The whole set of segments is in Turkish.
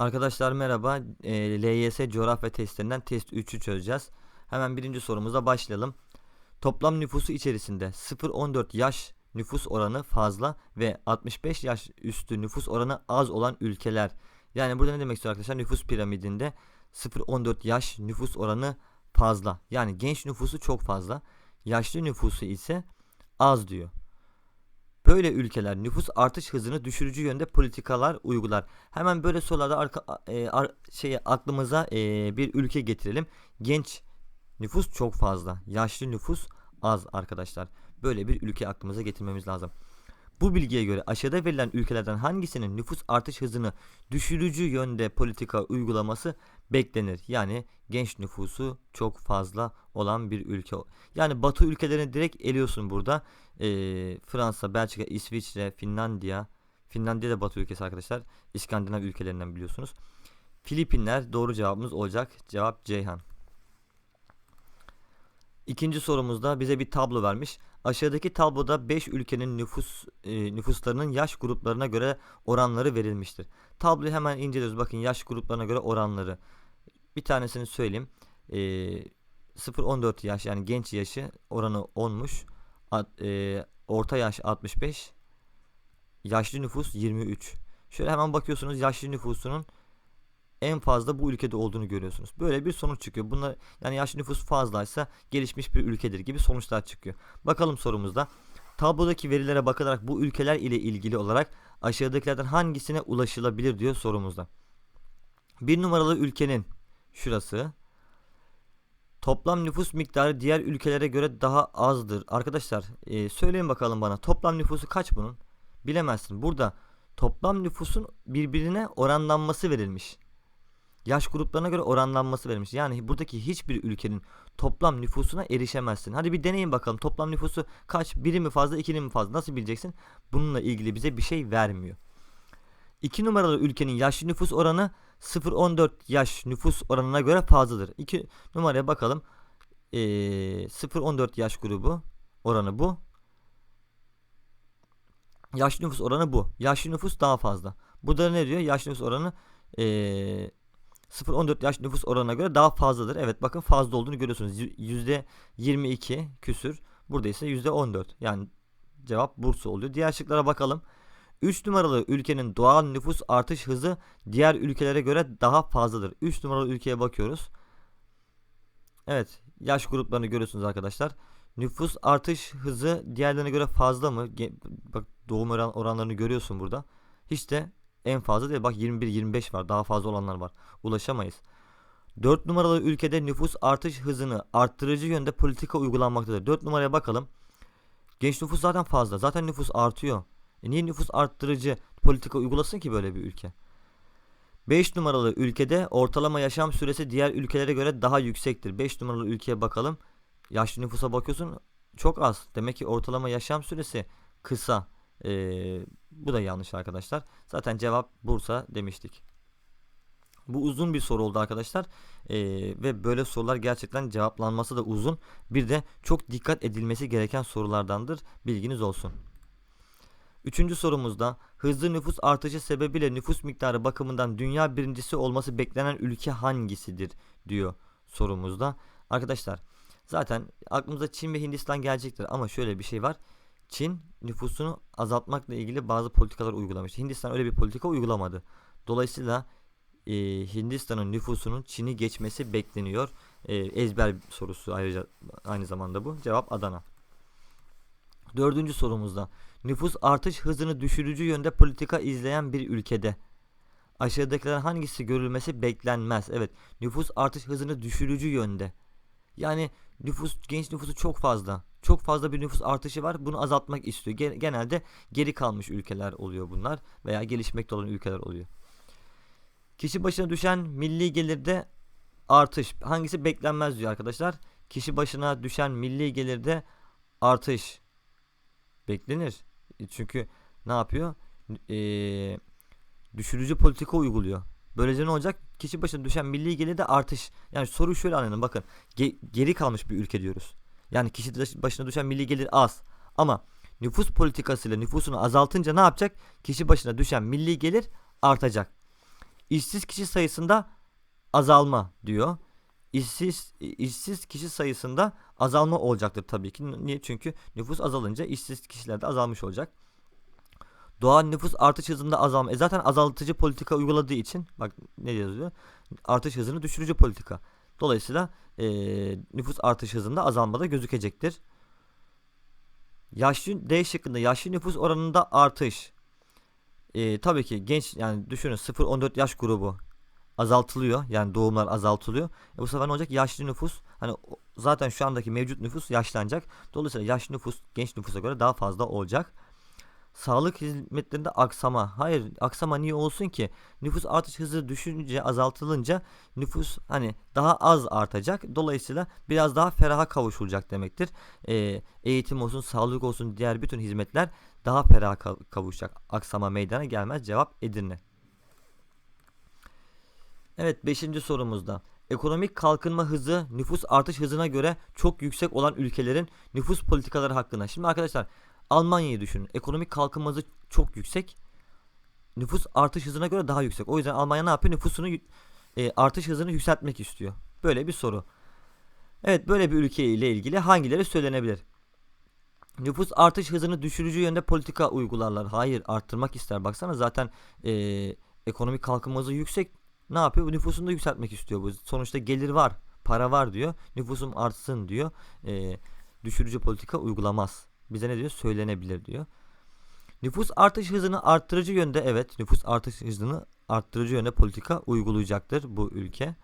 Arkadaşlar merhaba. E, LYS coğrafya testlerinden test 3'ü çözeceğiz. Hemen birinci sorumuza başlayalım. Toplam nüfusu içerisinde 0-14 yaş nüfus oranı fazla ve 65 yaş üstü nüfus oranı az olan ülkeler. Yani burada ne demek istiyor arkadaşlar? Nüfus piramidinde 0-14 yaş nüfus oranı fazla. Yani genç nüfusu çok fazla. Yaşlı nüfusu ise az diyor. Böyle ülkeler nüfus artış hızını düşürücü yönde politikalar uygular. Hemen böyle sorularda arka, e, ar, şeye aklımıza e, bir ülke getirelim. Genç nüfus çok fazla, yaşlı nüfus az arkadaşlar. Böyle bir ülke aklımıza getirmemiz lazım. Bu bilgiye göre aşağıda verilen ülkelerden hangisinin nüfus artış hızını düşürücü yönde politika uygulaması beklenir? Yani genç nüfusu çok fazla olan bir ülke. Yani batı ülkelerini direkt eliyorsun burada. Ee, Fransa, Belçika, İsviçre, Finlandiya. Finlandiya da batı ülkesi arkadaşlar. İskandinav ülkelerinden biliyorsunuz. Filipinler doğru cevabımız olacak. Cevap Ceyhan. İkinci sorumuzda bize bir tablo vermiş. Aşağıdaki tabloda 5 ülkenin nüfus e, nüfuslarının yaş gruplarına göre oranları verilmiştir. Tabloyu hemen inceliyoruz. Bakın yaş gruplarına göre oranları. Bir tanesini söyleyeyim. E, 0-14 yaş yani genç yaşı oranı 10'muş. At- e, orta yaş 65. Yaşlı nüfus 23. Şöyle hemen bakıyorsunuz yaşlı nüfusunun en fazla bu ülkede olduğunu görüyorsunuz. Böyle bir sonuç çıkıyor. Bunlar yani yaşlı nüfus fazlaysa gelişmiş bir ülkedir gibi sonuçlar çıkıyor. Bakalım sorumuzda. Tablodaki verilere bakılarak bu ülkeler ile ilgili olarak aşağıdakilerden hangisine ulaşılabilir diyor sorumuzda. Bir numaralı ülkenin şurası toplam nüfus miktarı diğer ülkelere göre daha azdır. Arkadaşlar e, söyleyin bakalım bana toplam nüfusu kaç bunun? Bilemezsin. Burada toplam nüfusun birbirine oranlanması verilmiş yaş gruplarına göre oranlanması verilmiş. Yani buradaki hiçbir ülkenin toplam nüfusuna erişemezsin. Hadi bir deneyin bakalım. Toplam nüfusu kaç? Biri mi fazla, ikili mi fazla? Nasıl bileceksin? Bununla ilgili bize bir şey vermiyor. 2 numaralı ülkenin yaşlı nüfus oranı 0-14 yaş nüfus oranına göre fazladır. 2 numaraya bakalım. Ee, 0-14 yaş grubu oranı bu. Yaşlı nüfus oranı bu. Yaşlı nüfus daha fazla. Burada ne diyor? Yaşlı nüfus oranı ee, 0-14 yaş nüfus oranına göre daha fazladır. Evet bakın fazla olduğunu görüyorsunuz. %22 küsür. Burada ise %14. Yani cevap Bursa oluyor. Diğer şıklara bakalım. 3 numaralı ülkenin doğal nüfus artış hızı diğer ülkelere göre daha fazladır. 3 numaralı ülkeye bakıyoruz. Evet yaş gruplarını görüyorsunuz arkadaşlar. Nüfus artış hızı diğerlerine göre fazla mı? Bak doğum oran oranlarını görüyorsun burada. Hiç de en fazla değil. Bak 21-25 var. Daha fazla olanlar var. Ulaşamayız. 4 numaralı ülkede nüfus artış hızını arttırıcı yönde politika uygulanmaktadır. 4 numaraya bakalım. Genç nüfus zaten fazla. Zaten nüfus artıyor. E niye nüfus arttırıcı politika uygulasın ki böyle bir ülke? 5 numaralı ülkede ortalama yaşam süresi diğer ülkelere göre daha yüksektir. 5 numaralı ülkeye bakalım. Yaşlı nüfusa bakıyorsun çok az. Demek ki ortalama yaşam süresi kısa. Ee, bu da yanlış arkadaşlar. Zaten cevap Bursa demiştik. Bu uzun bir soru oldu arkadaşlar. Ee, ve böyle sorular gerçekten cevaplanması da uzun. Bir de çok dikkat edilmesi gereken sorulardandır. Bilginiz olsun. Üçüncü sorumuzda hızlı nüfus artışı sebebiyle nüfus miktarı bakımından dünya birincisi olması beklenen ülke hangisidir diyor sorumuzda. Arkadaşlar zaten aklımıza Çin ve Hindistan gelecektir ama şöyle bir şey var. Çin nüfusunu azaltmakla ilgili bazı politikalar uygulamış. Hindistan öyle bir politika uygulamadı. Dolayısıyla e, Hindistan'ın nüfusunun Çin'i geçmesi bekleniyor. E, ezber sorusu ayrıca aynı zamanda bu. Cevap Adana. Dördüncü sorumuzda nüfus artış hızını düşürücü yönde politika izleyen bir ülkede aşağıdakilerden hangisi görülmesi beklenmez? Evet nüfus artış hızını düşürücü yönde. Yani nüfus genç nüfusu çok fazla. Çok fazla bir nüfus artışı var. Bunu azaltmak istiyor. Genelde geri kalmış ülkeler oluyor bunlar veya gelişmekte olan ülkeler oluyor. Kişi başına düşen milli gelirde artış hangisi beklenmez diyor arkadaşlar. Kişi başına düşen milli gelirde artış beklenir. Çünkü ne yapıyor? Ee, düşürücü politika uyguluyor. Böylece ne olacak? Kişi başına düşen milli gelirde artış. Yani soru şöyle anlayın bakın. Ge- geri kalmış bir ülke diyoruz. Yani kişi başına düşen milli gelir az. Ama nüfus politikasıyla nüfusunu azaltınca ne yapacak? Kişi başına düşen milli gelir artacak. işsiz kişi sayısında azalma diyor. İşsiz işsiz kişi sayısında azalma olacaktır tabii ki. Niye? Çünkü nüfus azalınca işsiz kişiler de azalmış olacak. Doğal nüfus artış hızında azalma. E zaten azaltıcı politika uyguladığı için bak ne yazıyor? Artış hızını düşürücü politika. Dolayısıyla e, nüfus artış hızında azalma da gözükecektir. Yaşlı D şıkkında yaşlı nüfus oranında artış. E, tabii ki genç yani düşünün 0-14 yaş grubu azaltılıyor. Yani doğumlar azaltılıyor. E bu sefer ne olacak? Yaşlı nüfus hani zaten şu andaki mevcut nüfus yaşlanacak. Dolayısıyla yaşlı nüfus genç nüfusa göre daha fazla olacak. Sağlık hizmetlerinde aksama. Hayır aksama niye olsun ki? Nüfus artış hızı düşünce azaltılınca nüfus hani daha az artacak. Dolayısıyla biraz daha feraha kavuşulacak demektir. Ee, eğitim olsun, sağlık olsun diğer bütün hizmetler daha feraha kavuşacak. Aksama meydana gelmez. Cevap Edirne. Evet 5. sorumuzda. Ekonomik kalkınma hızı nüfus artış hızına göre çok yüksek olan ülkelerin nüfus politikaları hakkında. Şimdi arkadaşlar Almanya'yı düşünün. Ekonomik kalkınma hızı çok yüksek. Nüfus artış hızına göre daha yüksek. O yüzden Almanya ne yapıyor? Nüfusunu e, artış hızını yükseltmek istiyor. Böyle bir soru. Evet böyle bir ülke ile ilgili hangileri söylenebilir? Nüfus artış hızını düşürücü yönde politika uygularlar. Hayır arttırmak ister. Baksana zaten e, ekonomik kalkınma hızı yüksek ne yapıyor? Nüfusunu da yükseltmek istiyor bu. Sonuçta gelir var, para var diyor. Nüfusum artsın diyor. E, düşürücü politika uygulamaz. Bize ne diyor? Söylenebilir diyor. Nüfus artış hızını arttırıcı yönde evet nüfus artış hızını arttırıcı yönde politika uygulayacaktır bu ülke.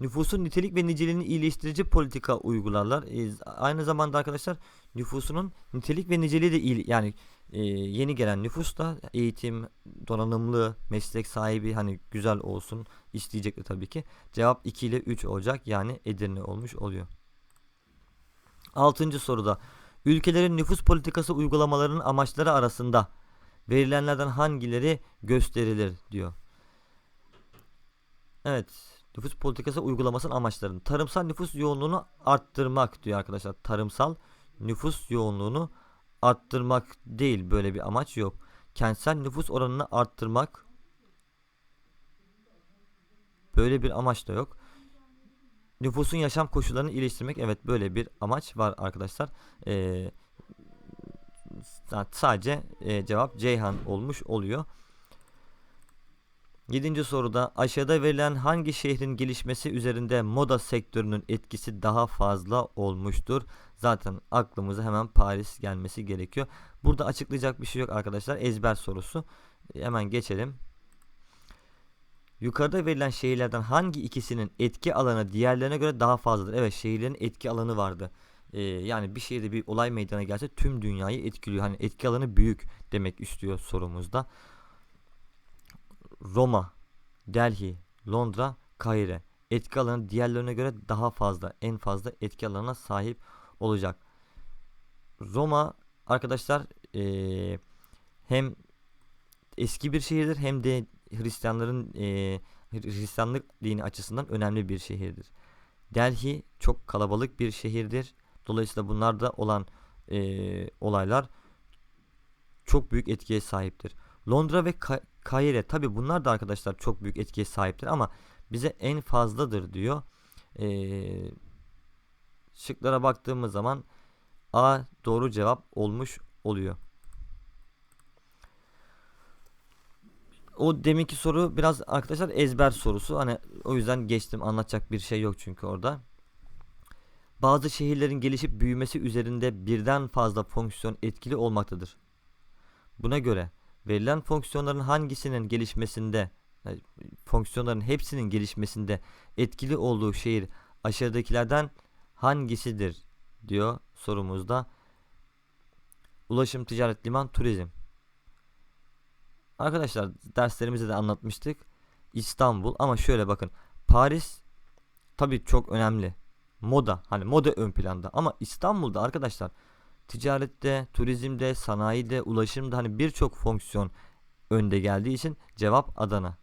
Nüfusun nitelik ve niceliğini iyileştirici politika uygularlar. E, aynı zamanda arkadaşlar nüfusunun nitelik ve niceliği de iyi yani e, yeni gelen nüfus da eğitim, donanımlı, meslek sahibi hani güzel olsun isteyecektir tabii ki. Cevap 2 ile 3 olacak yani Edirne olmuş oluyor. Altıncı soruda ülkelerin nüfus politikası uygulamalarının amaçları arasında verilenlerden hangileri gösterilir diyor. Evet nüfus politikası uygulamasının amaçlarını tarımsal nüfus yoğunluğunu arttırmak diyor arkadaşlar. Tarımsal nüfus yoğunluğunu arttırmak değil böyle bir amaç yok. Kentsel nüfus oranını arttırmak böyle bir amaç da yok. Nüfusun yaşam koşullarını iyileştirmek evet böyle bir amaç var arkadaşlar. Ee, sadece e, cevap Ceyhan olmuş oluyor. Yedinci soruda aşağıda verilen hangi şehrin gelişmesi üzerinde moda sektörünün etkisi daha fazla olmuştur? Zaten aklımıza hemen Paris gelmesi gerekiyor. Burada açıklayacak bir şey yok arkadaşlar. Ezber sorusu. Hemen geçelim. Yukarıda verilen şehirlerden hangi ikisinin etki alanı diğerlerine göre daha fazladır? Evet şehirlerin etki alanı vardı. Ee, yani bir şehirde bir olay meydana gelse tüm dünyayı etkiliyor. Hani etki alanı büyük demek istiyor sorumuzda. Roma, Delhi, Londra, Kahire. Etki alanı diğerlerine göre daha fazla. En fazla etki alanına sahip olacak. Roma arkadaşlar ee, hem eski bir şehirdir hem de Hristiyanların e, Hristiyanlık dini açısından önemli bir şehirdir. Delhi çok kalabalık bir şehirdir. Dolayısıyla bunlarda olan e, olaylar çok büyük etkiye sahiptir. Londra ve Ka Kahire tabi bunlar da arkadaşlar çok büyük etkiye sahiptir ama bize en fazladır diyor. Ee, şıklara baktığımız zaman A doğru cevap olmuş oluyor. O deminki soru biraz arkadaşlar ezber sorusu. Hani o yüzden geçtim. Anlatacak bir şey yok çünkü orada. Bazı şehirlerin gelişip büyümesi üzerinde birden fazla fonksiyon etkili olmaktadır. Buna göre verilen fonksiyonların hangisinin gelişmesinde fonksiyonların hepsinin gelişmesinde etkili olduğu şehir aşağıdakilerden hangisidir diyor sorumuzda. Ulaşım, ticaret, liman, turizm. Arkadaşlar derslerimizde de anlatmıştık. İstanbul ama şöyle bakın. Paris tabii çok önemli. Moda hani moda ön planda ama İstanbul'da arkadaşlar ticarette, turizmde, sanayide, ulaşımda hani birçok fonksiyon önde geldiği için cevap Adana.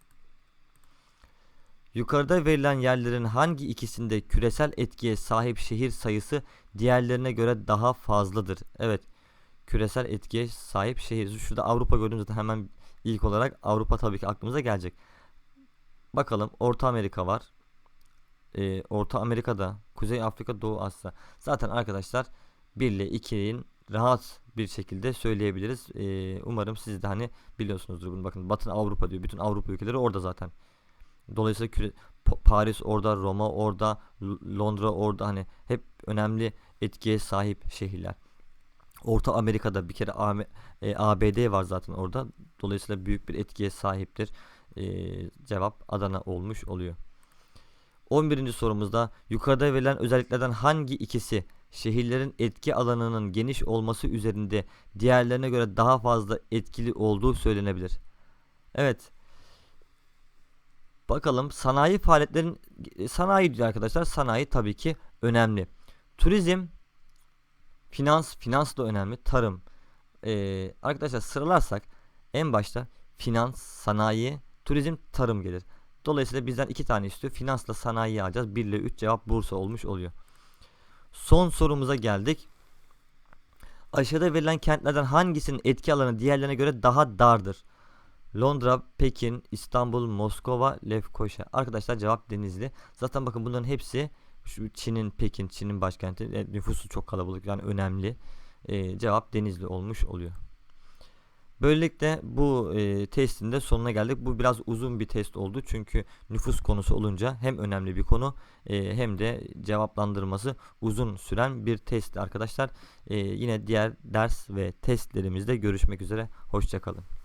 Yukarıda verilen yerlerin hangi ikisinde küresel etkiye sahip şehir sayısı diğerlerine göre daha fazladır? Evet. Küresel etkiye sahip şehir. Şurada Avrupa gördüğümüzde hemen ilk olarak Avrupa tabii ki aklımıza gelecek. Bakalım Orta Amerika var. Ee, Orta Amerika'da, Kuzey Afrika, Doğu Asya. Zaten arkadaşlar 1 ile 2'nin rahat bir şekilde söyleyebiliriz. Ee, umarım siz de hani biliyorsunuzdur bunu. Bakın Batı Avrupa diyor. Bütün Avrupa ülkeleri orada zaten. Dolayısıyla küre- Pa- Paris orada, Roma orada, Londra orada hani hep önemli etkiye sahip şehirler. Orta Amerika'da bir kere AM e, ABD var zaten orada. Dolayısıyla büyük bir etkiye sahiptir. Ee, cevap Adana olmuş oluyor. 11. sorumuzda yukarıda verilen özelliklerden hangi ikisi şehirlerin etki alanının geniş olması üzerinde diğerlerine göre daha fazla etkili olduğu söylenebilir. Evet. Bakalım sanayi faaliyetlerin sanayi diyor arkadaşlar. Sanayi tabii ki önemli. Turizm, finans, finans da önemli. Tarım. Ee, arkadaşlar sıralarsak en başta finans, sanayi, turizm, tarım gelir. Dolayısıyla bizden iki tane istiyor. Finansla sanayiyi alacağız. 1 ile 3 cevap Bursa olmuş oluyor. Son sorumuza geldik. Aşağıda verilen kentlerden hangisinin etki alanı diğerlerine göre daha dardır? Londra, Pekin, İstanbul, Moskova, Lefkoşa. Arkadaşlar cevap Denizli. Zaten bakın bunların hepsi şu Çin'in Pekin, Çin'in başkenti. E, nüfusu çok kalabalık yani önemli. E, cevap Denizli olmuş oluyor. Böylelikle bu e, testin de sonuna geldik. Bu biraz uzun bir test oldu çünkü nüfus konusu olunca hem önemli bir konu e, hem de cevaplandırması uzun süren bir test arkadaşlar. E, yine diğer ders ve testlerimizde görüşmek üzere. Hoşçakalın.